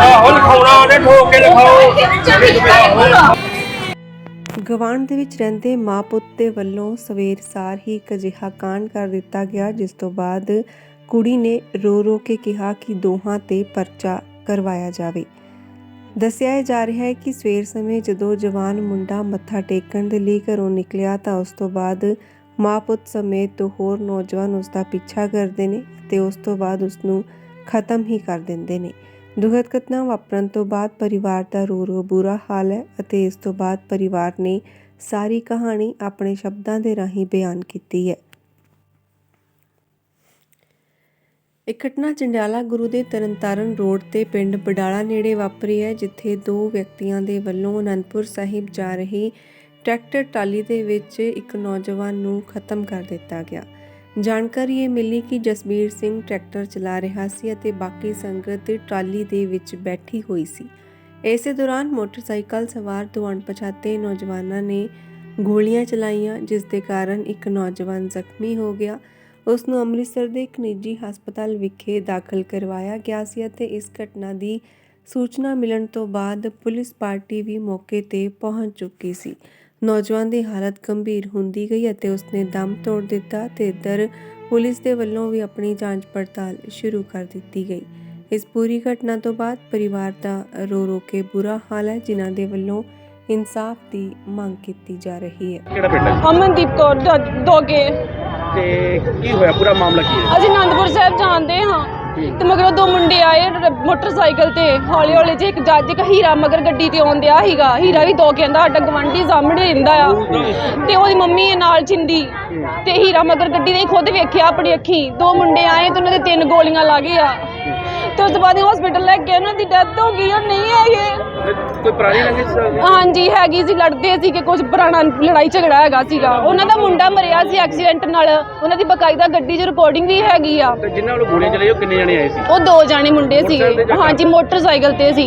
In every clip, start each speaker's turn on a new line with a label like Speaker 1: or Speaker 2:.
Speaker 1: ਆਹੋ ਲਿਖਾਉਣਾ ਉਹਨੇ ਠੋਕ ਕੇ ਲਿਖਾਓ
Speaker 2: ਗਵਾਂਢ ਦੇ ਵਿੱਚ ਰਹਿੰਦੇ ਮਾਂ ਪੁੱਤ ਦੇ ਵੱਲੋਂ ਸਵੇਰ ਸਾਰ ਹੀ ਇੱਕ ਅਜਿਹਾ ਕਾਂਡ ਕਰ ਦਿੱਤਾ ਗਿਆ, ਜਿਸ ਤੋਂ ਬਾਅਦ ਕੁੜੀ ਨੇ ਰੋ ਰੋ ਕੇ ਕਿਹਾ ਕਿ ਦੋਹਾਂ ਤੇ ਪਰਚਾ ਕਰਵਾਇਆ ਜਾਵੇ। ਦੱਸਿਆ ਜਾ ਰਿਹਾ ਹੈ ਕਿ ਸਵੇਰ ਸਮੇਂ ਜਦੋਂ ਜਵਾਨ ਮੁੰਡਾ ਮੱਥਾ ਟੇਕਣ ਦੇ ਲਈ ਘਰੋਂ ਨਿਕਲਿਆ ਤਾਂ ਉਸ ਤੋਂ ਬਾਅਦ ਮਾਂ ਪੁੱਤ ਸਮੇਤ ਦੋ ਹੋਰ ਨੌਜਵਾਨ ਉਸ ਦਾ ਪਿੱਛਾ ਕਰਦੇ ਨੇ ਤੇ ਉਸ ਤੋਂ ਬਾਅਦ ਉਸ ਨੂੰ ਖਤਮ ਹੀ ਕਰ ਦਿੰਦੇ ਨੇ। ਦੁਖਦ ਘਟਨਾ ਵਾਪਰਨ ਤੋਂ ਬਾਅਦ ਪਰਿਵਾਰ ਦਾ ਰੋ ਰੋ ਬੁਰਾ ਹਾਲ ਹੈ ਅਤੇ ਇਸ ਤੋਂ ਬਾਅਦ ਪਰਿਵਾਰ ਨੇ ਸਾਰੀ ਕਹਾਣੀ ਆਪਣੇ ਸ਼ਬਦਾਂ ਦੇ ਰਾਹੀਂ ਬਿਆਨ ਕੀਤੀ ਹੈ। ਇਹ ਘਟਨਾ ਚੰਡਿਆਲਾ ਗੁਰੂ ਦੇ ਤਰਨਤਾਰਨ ਰੋਡ ਤੇ ਪਿੰਡ ਬਡਾਲਾ ਨੇੜੇ ਵਾਪਰੀ ਹੈ, ਜਿੱਥੇ ਦੋ ਵਿਅਕਤੀਆਂ ਦੇ ਵੱਲੋਂ ਅਨੰਦਪੁਰ ਸਾਹਿਬ ਜਾ ਰਹੀ ਟਰੈਕਟਰ ਟਰਾਲੀ ਦੇ ਵਿੱਚ ਇੱਕ ਨੌਜਵਾਨ ਨੂੰ ਖਤਮ ਕਰ ਦਿੱਤਾ ਗਿਆ। ਜਾਣਕਾਰੀ ਇਹ ਮਿਲੀ ਕਿ ਜਸਬੀਰ ਸਿੰਘ ਟਰੈਕਟਰ ਚਲਾ ਰਿਹਾ ਸੀ ਅਤੇ ਬਾਕੀ ਸੰਗਤ ਟਰਾਲੀ ਦੇ ਵਿੱਚ ਬੈਠੀ ਹੋਈ ਸੀ। ਇਸੇ ਦੌਰਾਨ ਮੋਟਰਸਾਈਕਲ ਸਵਾਰ ਦੋ ਅਣਪਛਾਤੇ ਨੌਜਵਾਨਾਂ ਨੇ ਗੋਲੀਆਂ ਚਲਾਈਆਂ, ਜਿਸ ਦੇ ਕਾਰਨ ਇੱਕ ਨੌਜਵਾਨ ਜ਼ਖਮੀ ਹੋ ਗਿਆ। ਉਸ ਨੂੰ ਅੰਮ੍ਰਿਤਸਰ ਦੇ ਇੱਕ ਨਿੱਜੀ ਹਸਪਤਾਲ ਵਿਖੇ ਦਾਖਲ ਕਰਵਾਇਆ ਗਿਆ ਸੀ ਅਤੇ ਇਸ ਘਟਨਾ ਦੀ ਸੂਚਨਾ ਮਿਲਣ ਤੋਂ ਬਾਅਦ ਪੁਲਿਸ ਪਾਰਟੀ ਵੀ ਮੌਕੇ ਤੇ ਪਹੁੰਚ ਚੁੱਕੀ ਸੀ। ਨੌਜਵਾਨ ਦੀ ਹਾਲਤ ਗੰਭੀਰ ਹੁੰਦੀ ਗਈ ਅਤੇ ਉਸਨੇ ਦਮ ਤੋੜ ਦਿੱਤਾ ਤੇ ਇੱਧਰ ਪੁਲਿਸ ਦੇ ਵੱਲੋਂ ਵੀ ਆਪਣੀ ਜਾਂਚ ਪੜਤਾਲ ਸ਼ੁਰੂ ਕਰ ਦਿੱਤੀ ਗਈ। ਇਸ ਪੂਰੀ ਘਟਨਾ ਤੋਂ ਬਾਅਦ ਪਰਿਵਾਰ ਦਾ ਰੋ ਰੋ ਕੇ ਬੁਰਾ ਹਾਲ ਹੈ ਜਿਨ੍ਹਾਂ ਦੇ ਵੱਲੋਂ ਇਨਸਾਫ ਦੀ ਮੰਗ ਕੀਤੀ ਜਾ ਰਹੀ ਹੈ।
Speaker 1: ਕਿਹੜਾ ਪਿੰਡ ਹੈ?
Speaker 3: ਅਮਨਦੀਪ ਕੌਰ ਦ- ਦੋਗੇ।
Speaker 1: ਤੇ ਕੀ ਹੋਇਆ? ਪੂਰਾ ਮਾਮਲਾ ਕੀ ਹੈ?
Speaker 3: ਅਸੀਂ ਆਨੰਦਪੁਰ ਸਾਹਿਬ ਜਾਂਦੇ ਹਾਂ। ਤੇ ਮਗਰੋਂ ਦੋ ਮੁੰਡੇ ਆਏ ਰ- ਮੋਟਰਸਾਈਕਲ ਤੇ, ਹੌਲੀ ਹੌਲੀ ਜੇ ਇੱਕ ਜੱਜ ਇੱਕ ਹੀਰਾ ਮਗਰ ਗੱਡੀ ਤੇ ਆਉਂਦਿਆ ਸੀਗਾ ਹੀਰਾ ਵੀ ਦੋ ਕਹਿੰਦਾ ਸਾਡਾ ਗਵੰਡੀ ਸਾਹਮਣੇ ਰਹਿੰਦਾ ਆ। ਤੇ ਉਹਦੀ ਮੰਮੀ ਹੈ ਨਾਲ ਚਿੰਦੀ ਤੇ ਹੀਰਾ ਮਗਰ ਗੱਡੀ ਨੇ ਖੁਦ ਵੇਖਿਆ ਆਪਣੀ ਅੱਖੀ। ਦੋ ਮੁੰਡੇ ਆਏ ਤੇ ਉਹਨਾਂ ਦੇ ਤਿੰਨ ਗੋਲੀਆਂ ਲੱਗ ਗਈਆਂ। ਤੇ ਉਸ ਤੋਂ ਬਾਅਦ ਹਸਪੀਟਲ ਲੈ ਕੇ ਉਹਨਾਂ ਦੀ ਡੈਥ ਹੋ ਗਈ ਉਹ ਨਹੀਂ ਹੈਗੇ
Speaker 1: ਕੋਈ ਪੁਰਾਣੀ ਰੰਜਿਸ਼ ਸੀ?
Speaker 3: ਹਾਂਜੀ ਹੈਗੀ ਸੀ ਲੜਦੇ ਸੀ ਕਿ ਕੁਝ ਪੁਰਾਣਾ ਲੜਾਈ ਝਗੜਾ ਹੈਗਾ ਸੀਗਾ। ਉਹਨਾਂ ਦਾ ਮੁੰਡਾ ਮਰਿਆ ਸੀ ਐਕਸੀਡੈਂਟ ਨਾਲ। ਉਹਨਾਂ ਦੀ ਬਕਾਇਦਾ ਗੱਡੀ 'ਚ ਰਿਕਾਰਡਿੰਗ ਵੀ ਹੈਗੀ ਆ।
Speaker 1: ਤੇ ਜਿਨ੍ਹਾਂ ਵੱਲੋਂ ਗੋਲੀਆਂ ਚਲਾਈ ਉਹ ਕਿੰਨੇ ਜਣੇ ਆਏ ਸੀ?
Speaker 3: ਉਹ ਦੋ ਜਾਣੇ ਮੁੰਡੇ
Speaker 1: ਮੋਟਰਸਾਈਕਲ ਤੇ
Speaker 3: ਸੀਗੇ।
Speaker 1: ਜਾਂ
Speaker 3: ਹਾਂਜੀ ਮੋਟਰਸਾਈਕਲ ਤੇ ਸੀ।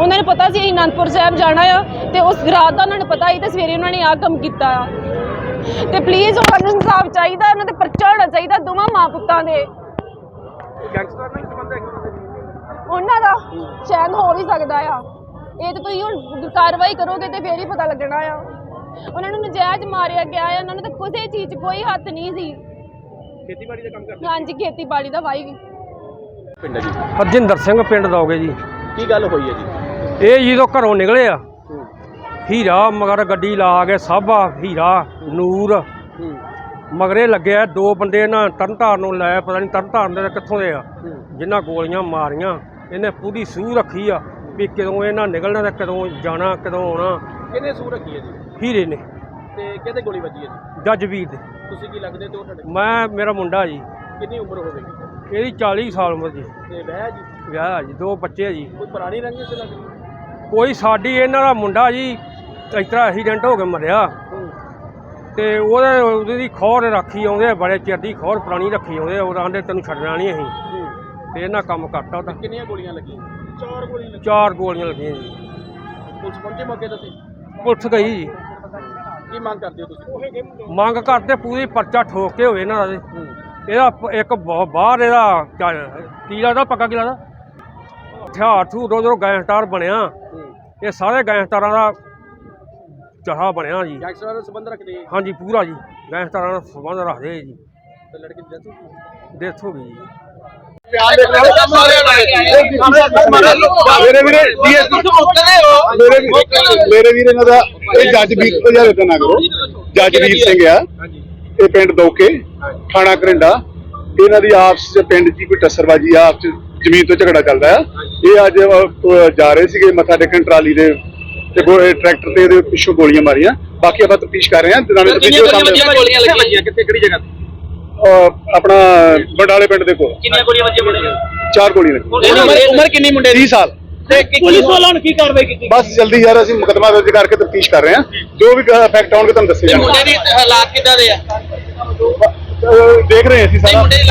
Speaker 3: ਉਹਨਾਂ ਨੂੰ ਪਤਾ ਸੀ ਅਸੀਂ ਅਨੰਦਪੁਰ ਸਾਹਿਬ ਜਾਣਾ ਆ ਤੇ ਉਸ ਰਾਤ ਦਾ ਉਹਨਾਂ ਨੂੰ ਪਤਾ ਸੀ ਤੇ ਸਵੇਰੇ ਉਹਨਾਂ ਨੇ ਆਹ ਕੰਮ ਕੀਤਾ ਆ। ਤੇ ਪਲੀਜ਼ ਉਹਨਾਂ ਨੂੰ ਇਨਸਾਫ ਚਾਹੀਦਾ ਉਹਨਾਂ ਤੇ ਪਰਚਾ ਹੋਣਾ ਚਾਹੀਦਾ ਦੋਵਾਂ ਮਾਂ ਪੁੱਤਾਂ ਦੇ।
Speaker 1: ਗੈਂਗਸਟਰ ਨਾਲ ਸੰਬੰਧ ਹੈ
Speaker 3: ਉਹਨਾਂ ਦਾ? ਸ਼ਾਇਦ ਹੋ ਵੀ ਸਕਦਾ ਆ। ਇਹ ਤੇ ਤੁਸੀਂ ਹੁਣ ਕਾਰਵਾਈ ਕਰੋਗੇ ਤੇ ਫੇਰ ਹੀ ਪਤਾ ਲੱਗਣਾ ਆ। ਉਹਨਾਂ ਨੂੰ ਨਜਾਇਜ਼ ਮਾਰਿਆ ਗਿਆ ਆ ਉਹਨਾਂ ਨੂੰ ਤਾਂ ਕਿਸੇ ਚੀਜ਼ ਕੋਈ ਹੱਥ ਨਹੀਂ ਸੀ।
Speaker 1: ਖੇਤੀਬਾੜੀ ਦਾ ਕੰਮ ਕਰਦੇ
Speaker 3: ਹਾਂਜੀ ਖੇਤੀਬਾੜੀ ਦਾ ਵਾਈ
Speaker 1: ਪਿੰਡ ਜੀ।
Speaker 4: ਹਰਜਿੰਦਰ ਸਿੰਘ ਪਿੰਡ ਦੋਗੇ ਜੀ।
Speaker 1: ਕੀ ਗੱਲ ਹੋਈ ਹੈ ਜੀ?
Speaker 4: ਇਹ ਜਦੋਂ ਘਰੋਂ ਨਿਕਲੇ ਆ। ਹੀਰਾ ਮਗਰ ਗੱਡੀ ਲਾ ਕੇ ਸਾਬਾ ਹੀਰਾ ਨੂਰ। ਮਗਰੇ ਲੱਗਿਆ ਦੋ ਬੰਦੇ ਨਾ ਤਰਨਤਾਰਨ ਨੂੰ ਲੈ ਪਤਾ ਨਹੀਂ ਤਰਨਤਾਰਨ ਦੇ ਕਿੱਥੋਂ ਦੇ ਆ। ਜਿਨ੍ਹਾਂ ਗੋਲੀਆਂ ਮਾਰੀਆਂ ਇਹਨੇ ਪੂਰੀ ਸੂਹ ਰੱਖੀ ਆ ਵੀ ਕਦੋਂ ਇਹਨਾਂ ਨਿਕਲਣਾ ਤੇ ਕਦੋਂ ਜਾਣਾ ਕਦੋਂ ਆਉਣਾ।
Speaker 1: ਕਿੰਨੇ ਸੂਰ ਰੱਖੀ ਹੈ ਜੀ?
Speaker 4: ਹੀਰੇ ਨੇ।
Speaker 1: ਤੇ ਕਿਹਦੇ ਗੋਲੀ ਵੱਜੀ ਹੈ ਜੀ?
Speaker 4: ਜੱਜ ਵੀਰ ਦੇ।
Speaker 1: ਤੁਸੀਂ ਕੀ ਲੱਗਦੇ ਤੇ ਉਹ ਤੁਹਾਡੇ
Speaker 4: ਮੈਂ ਮੇਰਾ ਮੁੰਡਾ ਜੀ।
Speaker 1: ਕਿੰਨੀ ਉਮਰ ਹੋਵੇਗੀ?
Speaker 4: ਇਹਦੀ 40 ਸਾਲ ਉਮਰ ਜੀ।
Speaker 1: ਤੇ ਵਿਆਹ ਜੀ?
Speaker 4: ਵਿਆਹ ਆ ਜੀ ਦੋ ਬੱਚੇ ਆ ਜੀ।
Speaker 1: ਕੋਈ ਪੁਰਾਣੀ ਰੰਜਿਸ਼ ਲੱਗਦੀ?
Speaker 4: ਕੋਈ ਸਾਡੀ ਇਹਨਾਂ ਦਾ ਮੁੰਡਾ ਜੀ ਇਸ ਤਰ੍ਹਾਂ ਐਕਸੀਡੈਂਟ ਹੋ ਕੇ ਮਰਿਆ। ਤੇ ਉਹਦੇ ਉਹਦੀ ਖੌਰ ਰੱਖੀ ਆਉਂਦੇ ਬੜੇ ਚਿਰ ਦੀ ਖੌਰ ਪੁਰਾਣੀ ਰੱਖੀ ਆਉਂਦੇ ਉਹ ਆਂਦੇ ਤੈਨੂੰ ਛੱਡਣਾ ਨਹੀਂ ਅਸੀਂ। ਤੇ ਇਹਨਾਂ ਕੰਮ ਕਰਤਾ ਉਹਦਾ
Speaker 1: ਕਿੰਨੀਆਂ ਗੋਲੀਆਂ ਲੱਗੀਆਂ? ਚਾਰ ਗੋਲੀਆਂ ਲੱਗੀਆਂ।
Speaker 4: ਚਾਰ ਗੋਲੀਆਂ ਲੱਗੀਆਂ ਜੀ।
Speaker 1: ਪੁਲਿਸ ਪਹੁੰਚੇ ਮੌਕੇ ਤੇ
Speaker 4: ਪੁਲਿਸ ਗਈ ਜੀ।
Speaker 1: ਕੀ ਮੰਗ ਕਰਦੇ ਹੋ ਤੁਸੀਂ?
Speaker 4: ਮੰਗ ਕਰਦੇ ਪੂਰੀ ਪਰਚਾ ਠੋਕ ਕੇ ਹੋਵੇ ਇਹਨਾਂ ਦਾ ਇਹਦਾ ਇੱਕ ਬਾਹਰ ਇਹਦਾ ਕੀ ਲੱਗਦਾ ਪੱਕਾ ਕੀ ਲੱਗਦਾ? ਹਥਿਆਰ ਥੂ ਉਦੋਂ ਜਦੋਂ ਗੈਂਗਸਟਰ ਬਣਿਆ। ਇਹ ਸਾਰੇ ਗੈਂਗਸਟਰਾਂ ਦਾ ਚੜਾ ਬਣਿਆ ਜੀ।
Speaker 1: ਗੈਂਗਸਟਰਾਂ ਨਾਲ ਸੰਬੰਧ ਰੱਖਦੇ ਆ?
Speaker 4: ਹਾਂਜੀ ਪੂਰਾ ਜੀ। ਗੈਂਗਸਟਰਾਂ ਨਾਲ ਸੰਬੰਧ ਰੱਖਦੇ ਜੀ।
Speaker 1: ਤੇ ਲੜਕੀ ਦੀ death ਹੋ ਗਈ।
Speaker 4: ਡੈਥ ਹੋ ਗਈ ਜੀ।
Speaker 5: ਮੇਰੇ ਵੀਰੇ ਵੀਰੇ- ਮੇਰੇ ਵੀਰੇ ਇਹਨਾਂ ਦਾ ਇਹ ਜੱਜ ਵੀ ਯਾਰ ਇਦਾਂ ਨਾ ਕਰੋ। ਜੱਜ ਵੀਰ ਸਿੰਘ ਆ। ਇਹ ਪਿੰਡ ਦੋਕੇ ਥਾਣਾ ਕਰਿੰਡਾ। ਇਹਨਾਂ ਦੀ ਆਪਸ ਚ ਪਿੰਡ 'ਚ ਕੋਈ ਟੱਸਰਬਾਜੀ ਆ, ਆਪਸ ਚ ਜ਼ਮੀਨ ਤੋਂ ਝਗੜਾ ਚੱਲਦਾ ਆ। ਇਹ ਅੱਜ ਜਾ ਰਹੇ ਸੀਗੇ ਮੱਥਾ ਟੇਕਣ ਟਰਾਲੀ ਦੇ ਤੇ ਇਹ ਟਰੈਕਟਰ ਤੇ ਇਹਦੇ ਪਿੱਛੋਂ ਗੋਲੀਆਂ ਮਾਰੀਆਂ। ਬਾਕੀ ਆਪਾਂ ਤਫਤੀਸ਼ ਕਰ ਰਹੇ ਹਾਂ। ਦਿਨਾਂ ਵਿੱਚ ਵੀਡੀਓ ਸਾਹਮਣੇ
Speaker 1: ਗੋਲੀਆਂ ਲੱਗੀਆਂ ਕਿੱਥੇ ਕਿਹੜੀ ਜਗ੍ਹਾ ਤੇ?
Speaker 5: ਆਪਣਾ ਬੰਡਾਲੇ ਪਿੰਡ ਦੇ ਕੋਲ।
Speaker 1: ਕਿੰਨੀਆਂ ਗੋਲੀਆਂ ਵੱਜੀਆਂ ਮੁੰਡੇ
Speaker 5: ਚਾਰ ਗੋਲੀਆਂ ਲੱਗੀਆਂ
Speaker 1: ਦੀ ਉਮਰ ਉਮਰ ਕਿੰਨੀ ਮੁੰਡੇ
Speaker 5: 30 ਸਾਲ।
Speaker 1: ਤੇ ਪੁਲਿਸ ਵਾਲਿਆਂ ਹੁਣ ਕੀ ਕਾਰਵਾਈ ਕੀਤੀ
Speaker 5: ਬਸ ਜਲਦੀ ਯਾਰ ਅਸੀਂ ਮੁਕਦਮਾ ਦਰਜ ਕਰਕੇ ਤਫਤੀਸ਼ ਕਰ ਰਹੇ ਹਾਂ। ਜੋ ਵੀ ਫੈਕਟ ਆਉਣਗੇ ਤੁਹਾਨੂੰ ਦੱਸੇ ਜਾਣਗੇ।
Speaker 1: ਦੀ ਹਾਲਾਤ ਕਿੱਦਾਂ ਦੇ ਆ?
Speaker 5: ਦੇਖ ਰਹੇ ਹਾਂ ਅਸੀਂ ਸਾਰਾ।
Speaker 1: ਮੁੰਡੇ